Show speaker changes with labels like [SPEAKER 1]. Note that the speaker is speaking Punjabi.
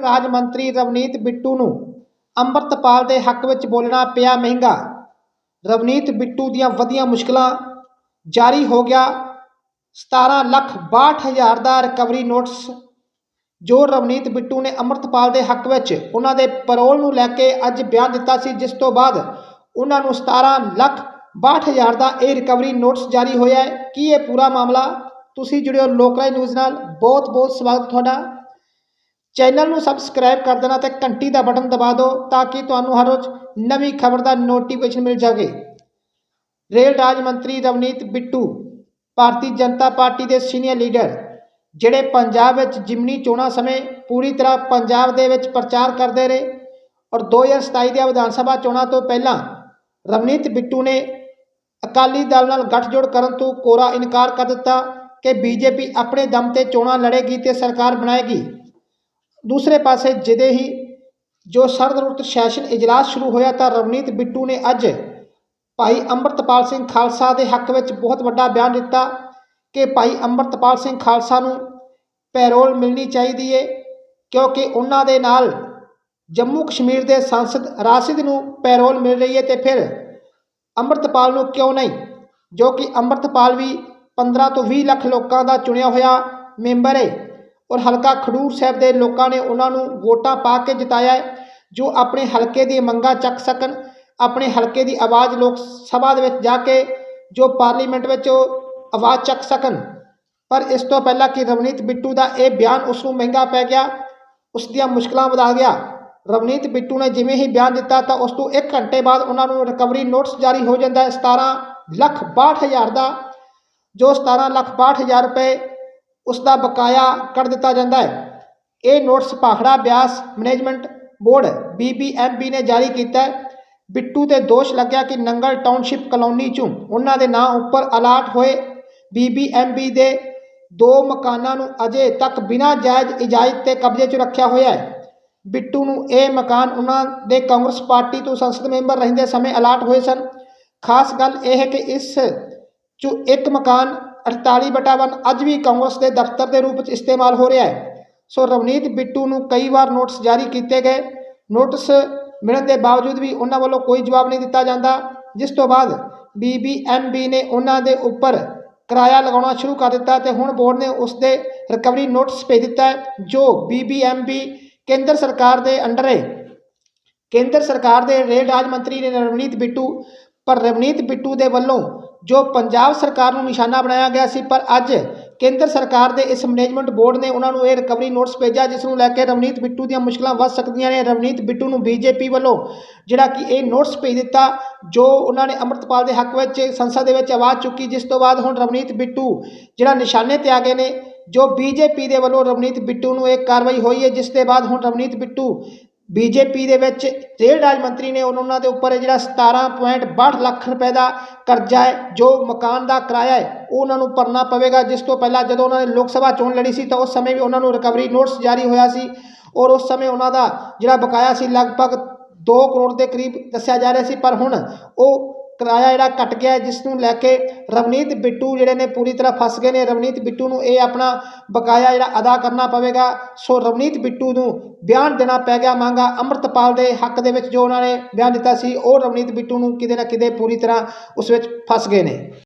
[SPEAKER 1] ਰਾਜ ਮੰਤਰੀ ਰਵਨੀਤ ਬਿੱਟੂ ਨੂੰ ਅੰਮ੍ਰਿਤਪਾਲ ਦੇ ਹੱਕ ਵਿੱਚ ਬੋਲਣਾ ਪਿਆ ਮਹਿੰਗਾ। ਰਵਨੀਤ ਬਿੱਟੂ ਦੀਆਂ ਵਧੀਆਂ ਮੁਸ਼ਕਲਾਂ ਜਾਰੀ ਹੋ ਗਿਆ। 17 ਲੱਖ 62 ਹਜ਼ਾਰ ਦਾ ਰਿਕਵਰੀ ਨੋਟਿਸ, ਜੋ ਰਵਨੀਤ ਬਿੱਟੂ ਨੇ ਅੰਮ੍ਰਿਤਪਾਲ ਦੇ ਹੱਕ ਵਿੱਚ ਉਹਨਾਂ ਦੇ ਪੈਰੋਲ ਨੂੰ ਲੈ ਕੇ ਅੱਜ ਬਿਆਨ ਦਿੱਤਾ ਸੀ, ਜਿਸ ਤੋਂ ਬਾਅਦ ਉਹਨਾਂ ਨੂੰ 17 ਲੱਖ 62 ਹਜ਼ਾਰ ਦਾ ਇਹ ਰਿਕਵਰੀ ਨੋਟਿਸ ਜਾਰੀ ਹੋਇਆ ਹੈ। ਕੀ ਇਹ ਪੂਰਾ ਮਾਮਲਾ? ਤੁਸੀਂ ਜੁੜਿਓ ਲੋਕਰਾਈ ਨਿਊਜ਼ ਨਾਲ। ਬਹੁਤ ਬਹੁਤ ਸਵਾਗਤ ਤੁਹਾਡਾ। ਚੈਨਲ ਨੂੰ ਸਬਸਕ੍ਰਾਈਬ ਕਰ ਦੇਣਾ ਤੇ ਘੰਟੀ ਦਾ ਬਟਨ ਦਬਾ ਦਿਓ ਤਾਂ ਕਿ ਤੁਹਾਨੂੰ ਹਰ ਰੋਜ਼ ਨਵੀਂ ਖਬਰ ਦਾ ਨੋਟੀਫਿਕੇਸ਼ਨ ਮਿਲ ਜਾਵੇ। ਰੇਲ ਰਾਜ ਮੰਤਰੀ ਰਵਨੀਤ ਬਿੱਟੂ, ਭਾਰਤੀ ਜਨਤਾ ਪਾਰਟੀ ਦੇ ਸੀਨੀਅਰ ਲੀਡਰ ਜਿਹੜੇ ਪੰਜਾਬ ਵਿੱਚ ਜਿਮਨੀ ਚੋਣਾਂ ਸਮੇਂ ਪੂਰੀ ਤਰ੍ਹਾਂ ਪੰਜਾਬ ਦੇ ਵਿੱਚ ਪ੍ਰਚਾਰ ਕਰਦੇ ਰਹੇ ਔਰ 2027 ਦੀਆਂ ਵਿਧਾਨ ਸਭਾ ਚੋਣਾਂ ਤੋਂ ਪਹਿਲਾਂ ਰਵਨੀਤ ਬਿੱਟੂ ਨੇ ਅਕਾਲੀ ਦਲ ਨਾਲ ਗੱਠਜੋੜ ਕਰਨ ਤੋਂ ਕੋਰਾ ਇਨਕਾਰ ਕਰ ਦਿੱਤਾ ਕਿ ਬੀਜੇਪੀ ਆਪਣੇ ਦਮ ਤੇ ਚੋਣਾਂ ਲੜੇਗੀ ਤੇ ਸਰਕਾਰ ਬਣਾਏਗੀ। ਦੂਸਰੇ ਪਾਸੇ ਜਿਹਦੇ ਹੀ ਜੋ ਸਰਦ ਰੁੱਤ ਸੈਸ਼ਨ ਇਜਲਾਸ ਸ਼ੁਰੂ ਹੋਇਆ ਤਾਂ ਰਵਨੀਤ ਬਿੱਟੂ ਨੇ ਅੱਜ ਭਾਈ ਅੰਮ੍ਰਿਤਪਾਲ ਸਿੰਘ ਖਾਲਸਾ ਦੇ ਹੱਕ ਵਿੱਚ ਬਹੁਤ ਵੱਡਾ ਬਿਆਨ ਦਿੱਤਾ ਕਿ ਭਾਈ ਅੰਮ੍ਰਿਤਪਾਲ ਸਿੰਘ ਖਾਲਸਾ ਨੂੰ ਪੈਰੋਲ ਮਿਲਣੀ ਚਾਹੀਦੀ ਏ, ਕਿਉਂਕਿ ਉਹਨਾਂ ਦੇ ਨਾਲ ਜੰਮੂ ਕਸ਼ਮੀਰ ਦੇ ਸੰਸਦ ਰਾਸਿਦ ਨੂੰ ਪੈਰੋਲ ਮਿਲ ਰਹੀ ਹੈ ਤੇ ਫਿਰ ਅੰਮ੍ਰਿਤਪਾਲ ਨੂੰ ਕਿਉਂ ਨਹੀਂ? ਜੋ ਕਿ ਅੰਮ੍ਰਿਤਪਾਲ ਵੀ 15 ਤੋਂ 20 ਲੱਖ ਲੋਕਾਂ ਦਾ ਚੁਣਿਆ ਹੋਇਆ ਮੈਂਬਰ ਏ। ਔਰ ਹਲਕਾ ਖਡੂਰ ਸਾਹਿਬ ਦੇ ਲੋਕਾਂ ਨੇ ਉਹਨਾਂ ਨੂੰ ਵੋਟਾਂ ਪਾ ਕੇ ਜਿਤਾਇਆ ਹੈ, ਜੋ ਆਪਣੇ ਹਲਕੇ ਦੀ ਮੰਗਾਂ ਚੱਕ ਸਕਣ, ਆਪਣੇ ਹਲਕੇ ਦੀ ਆਵਾਜ਼ ਲੋਕ ਸਭਾ ਦੇ ਵਿੱਚ ਜਾ ਕੇ ਜੋ ਪਾਰਲੀਮੈਂਟ ਵਿੱਚ ਆਵਾਜ਼ ਚੱਕ ਸਕਣ। ਪਰ ਇਸ ਤੋਂ ਪਹਿਲਾਂ ਕਿ ਰਵਨੀਤ ਬਿੱਟੂ ਦਾ ਇਹ ਬਿਆਨ ਉਸ ਨੂੰ ਮਹਿੰਗਾ ਪੈ ਗਿਆ, ਉਸ ਦੀਆਂ ਮੁਸ਼ਕਲਾਂ ਵਧਾ ਗਿਆ। ਰਵਨੀਤ ਬਿੱਟੂ ਨੇ ਜਿਵੇਂ ਹੀ ਬਿਆਨ ਦਿੱਤਾ ਤਾਂ ਉਸ ਤੋਂ 1 ਘੰਟੇ ਬਾਅਦ ਉਹਨਾਂ ਨੂੰ ਰਿਕਵਰੀ ਨੋਟਿਸ ਜਾਰੀ ਹੋ ਜਾਂਦਾ ਹੈ 17 ਲੱਖ 62 ਹਜ਼ਾਰ ਦਾ, ਜੋ 17 ਲੱਖ 62 ਹਜ਼ਾਰ ਰੁਪਏ ਉਸ ਦਾ ਬਕਾਇਆ ਕੱਢ ਦਿੱਤਾ ਜਾਂਦਾ ਹੈ। ਇਹ notice Bhakra Beas management board BBMB ਨੇ ਜਾਰੀ ਕੀਤਾ ਹੈ। ਬਿੱਟੂ ਤੇ ਦੋਸ਼ ਲੱਗਿਆ ਕਿ ਨੰਗਲ ਟਾਊਨਸ਼ਿਪ ਕਲੋਨੀ ਚੋਂ ਉਹਨਾਂ ਦੇ ਨਾਂ ਉੱਪਰ ਅਲਾਟ ਹੋਏ। ਬੀਬੀਐਮਬੀ ਦੇ ਦੋ ਮਕਾਨਾਂ ਨੂੰ ਅਜੇ ਤੱਕ ਬਿਨਾਂ ਜਾਇਜ਼ ਇਜਾਜ਼ਤ ਤੇ ਕਬਜ਼ੇ 'ਚ ਰੱਖਿਆ ਹੋਇਆ ਹੈ। ਬਿੱਟੂ ਨੂੰ ਇਹ ਮਕਾਨ ਉਹਨਾਂ ਦੇ ਕਾਂਗਰਸ ਪਾਰਟੀ ਤੋਂ ਸੰਸਦ ਮੈਂਬਰ ਰਹਿੰਦੇ ਸਮੇਂ ਅਲਾਟ ਹੋਏ ਸਨ। ਖਾਸ ਗੱਲ ਇਹ ਹੈ ਕਿ ਇਸ 'ਚੋਂ ਇੱਕ ਮਕਾਨ 48 ਬਟਾ 1 ਅੱਜ ਵੀ ਕਾਂਗਰਸ ਦੇ ਦਫ਼ਤਰ ਦੇ ਰੂਪ ਵਿੱਚ ਇਸਤੇਮਾਲ ਹੋ ਰਿਹਾ ਹੈ। ਸੋ ਰਵਨੀਤ ਬਿੱਟੂ ਨੂੰ ਕਈ ਵਾਰ ਨੋਟਿਸ ਜਾਰੀ ਕੀਤੇ ਗਏ। ਨੋਟਿਸ ਮਿਲਣ ਦੇ ਬਾਵਜੂਦ ਵੀ ਉਹਨਾਂ ਵੱਲੋਂ ਕੋਈ ਜਵਾਬ ਨਹੀਂ ਦਿੱਤਾ ਜਾਂਦਾ, ਜਿਸ ਤੋਂ ਬਾਅਦ ਬੀਬੀਐਮਬੀ ਨੇ ਉਹਨਾਂ ਦੇ ਉੱਪਰ ਕਿਰਾਇਆ ਲਗਾਉਣਾ ਸ਼ੁਰੂ ਕਰ ਦਿੱਤਾ ਤੇ ਹੁਣ ਬੋਰਡ ਨੇ ਉਸ ਦੇ ਰਿਕਵਰੀ ਨੋਟਿਸ ਭੇਜ ਦਿੱਤਾ ਹੈ, ਜੋ ਬੀਬੀਐਮਬੀ ਕੇਂਦਰ ਸਰਕਾਰ ਦੇ ਅੰਡਰ ਹੈ। ਕੇਂਦਰ ਸਰਕਾਰ ਦੇ ਰੇਲ ਰਾਜ ਮੰਤਰੀ ਨੇ ਰਵਨੀਤ ਬਿੱਟੂ, ਪਰ ਰਵਨੀਤ ਬਿੱਟੂ ਦੇ ਵੱਲੋਂ ਜੋ ਪੰਜਾਬ ਸਰਕਾਰ ਨੂੰ ਨਿਸ਼ਾਨਾ ਬਣਾਇਆ ਗਿਆ ਸੀ, ਪਰ ਅੱਜ ਕੇਂਦਰ ਸਰਕਾਰ ਦੇ ਇਸ ਮੈਨੇਜਮੈਂਟ ਬੋਰਡ ਨੇ ਉਹਨਾਂ ਨੂੰ ਇਹ ਰਿਕਵਰੀ ਨੋਟਿਸ ਭੇਜਿਆ, ਜਿਸ ਨੂੰ ਲੈ ਕੇ ਰਵਨੀਤ ਬਿੱਟੂ ਦੀਆਂ ਮੁਸ਼ਕਲਾਂ ਵੱਧ ਸਕਦੀਆਂ ਨੇ। ਰਵਨੀਤ ਬਿੱਟੂ ਨੂੰ ਬੀਜੇਪੀ ਵੱਲੋਂ ਜਿਹੜਾ ਕਿ ਇਹ ਨੋਟਿਸ ਭੇਜ ਦਿੱਤਾ, ਜੋ ਉਹਨਾਂ ਨੇ ਅੰਮ੍ਰਿਤਪਾਲ ਦੇ ਹੱਕ ਵਿੱਚ ਸੰਸਦ ਦੇ ਵਿੱਚ ਆਵਾਜ਼ ਚੁੱਕੀ, ਜਿਸ ਤੋਂ ਬਾਅਦ ਹੁਣ ਰਵਨੀਤ ਬਿੱਟੂ ਜਿਹੜਾ ਨਿਸ਼ਾਨੇ ਤੇ ਆ ਗਏ ਨੇ, ਜੋ ਬੀਜੇਪੀ ਦੇ ਵੱਲੋਂ ਰਵਨੀਤ ਬਿੱਟੂ ਨੂੰ ਇਹ ਕਾਰਵਾਈ ਹੋਈ ਹੈ, ਜਿਸ ਦੇ ਬਾਅਦ ਹੁਣ ਰਵਨੀਤ ਬਿੱਟੂ ਬੀਜੇਪੀ ਦੇ ਵਿੱਚ ਰੇਲ ਰਾਜ ਮੰਤਰੀ ਨੇ ਉਹਨਾਂ ਦੇ ਉੱਪਰ ਜਿਹੜਾ 17.62 ਲੱਖ ਰੁਪਏ ਦਾ ਕਰਜ਼ਾ ਹੈ, ਜੋ ਮਕਾਨ ਦਾ ਕਿਰਾਇਆ ਹੈ, ਉਹ ਉਹਨਾਂ ਨੂੰ ਭਰਨਾ ਪਵੇਗਾ। ਜਿਸ ਤੋਂ ਪਹਿਲਾਂ ਜਦੋਂ ਉਹਨਾਂ ਨੇ ਲੋਕ ਸਭਾ ਚੋਣ ਲੜੀ ਸੀ, ਤਾਂ ਉਸ ਸਮੇਂ ਵੀ ਉਹਨਾਂ ਨੂੰ ਰਿਕਵਰੀ ਨੋਟਿਸ ਜਾਰੀ ਹੋਇਆ ਸੀ ਔਰ ਉਸ ਸਮੇਂ ਉਹਨਾਂ ਦਾ ਜਿਹੜਾ ਬਕਾਇਆ ਸੀ, ਲਗਭਗ 2 ਕਰੋੜ ਦੇ ਕਰੀਬ ਦੱਸਿਆ ਜਾ ਰਿਹਾ ਸੀ। ਪਰ ਹੁਣ ਉਹ ਕਿਰਾਇਆ ਜਿਹੜਾ ਘਟ ਗਿਆ ਜਿਸ ਨੂੰ ਲੈ ਕੇ ਰਵਨੀਤ ਬਿੱਟੂ ਜਿਹੜੇ ਨੇ ਪੂਰੀ ਤਰ੍ਹਾਂ ਫਸ ਗਏ ਨੇ। ਰਵਨੀਤ ਬਿੱਟੂ ਨੂੰ ਇਹ ਆਪਣਾ ਬਕਾਇਆ ਜਿਹੜਾ ਅਦਾ ਕਰਨਾ ਪਵੇਗਾ। ਸੋ ਰਵਨੀਤ ਬਿੱਟੂ ਨੂੰ ਬਿਆਨ ਦੇਣਾ ਪੈ ਗਿਆ ਮੰਗਾ। ਅੰਮ੍ਰਿਤਪਾਲ ਦੇ ਹੱਕ ਦੇ ਵਿੱਚ ਜੋ ਉਹਨਾਂ ਨੇ ਬਿਆਨ ਦਿੱਤਾ ਸੀ, ਉਹ ਰਵਨੀਤ ਬਿੱਟੂ ਨੂੰ ਕਿਤੇ ਨਾ ਕਿਤੇ ਪੂਰੀ ਤਰ੍ਹਾਂ ਉਸ ਵਿੱਚ ਫਸ ਗਏ ਨੇ।